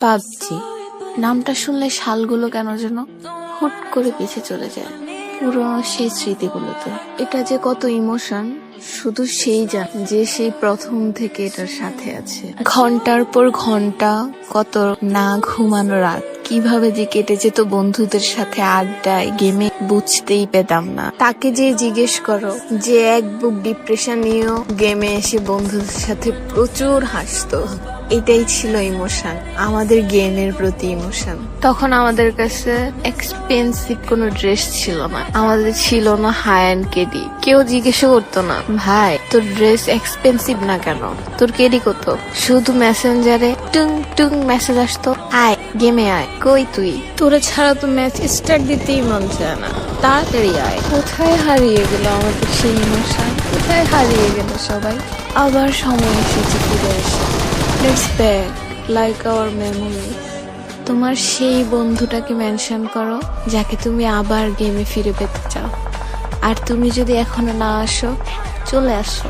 PUBG নামটা শুনলে শালগুলো কেন যেন হুট করে পিছে চলে যায়। পুরনো সেই স্মৃতিগুলোতে। এটা যে কত ইমোশন, শুধু সেই জান যে সেই প্রথম থেকে এটার সাথে আছে। ঘণ্টার পর ঘণ্টা কত না ঘুমানো রাত। কীভাবে যে কেটে যেত বন্ধুদের সাথে আড্ডায়, গেমে বুঝতেই পেতাম না। তাকে যে জিজ্ঞেস করো, যে এক বুক ডিপ্রেশন নিয়েও গেমে এসে বন্ধুদের সাথে প্রচুর হাসতো। এটাই ছিল ইমোশন আমাদের গেমের প্রতি ইমোশন তখন আমাদের কাছে এক্সপেন্সিভ কোনো ড্রেস ছিল না। আমাদের ছিল না হাই অ্যান্ড কেডি কেউ জিজ্ঞেস করতো না ভাই তোর ড্রেস এক্সপেন্সিভ না কেন? তোর কেডি কত? শুধু মেসেঞ্জারে টুং টুং মেসেজ আসতো আয় গেমে আয় কই তুই? তোরে ছাড়া তো ম্যাচ স্টার্ট দিতেই মন চায় না। তাড়াতাড়ি আয়। কোথায় হারিয়ে গেল আমাদের সেই ইমোশন কোথায় হারিয়ে গেল সবাই? আবার সময় এসেছে ফিরে এসে ব্যাগ লাইক আওয়ার মেমোরি তোমার সেই বন্ধুটাকে মেনশন করো, যাকে তুমি আবার গেমে ফিরে পেতে চাও। আর তুমি যদি এখনও না আসো, চলে আসো।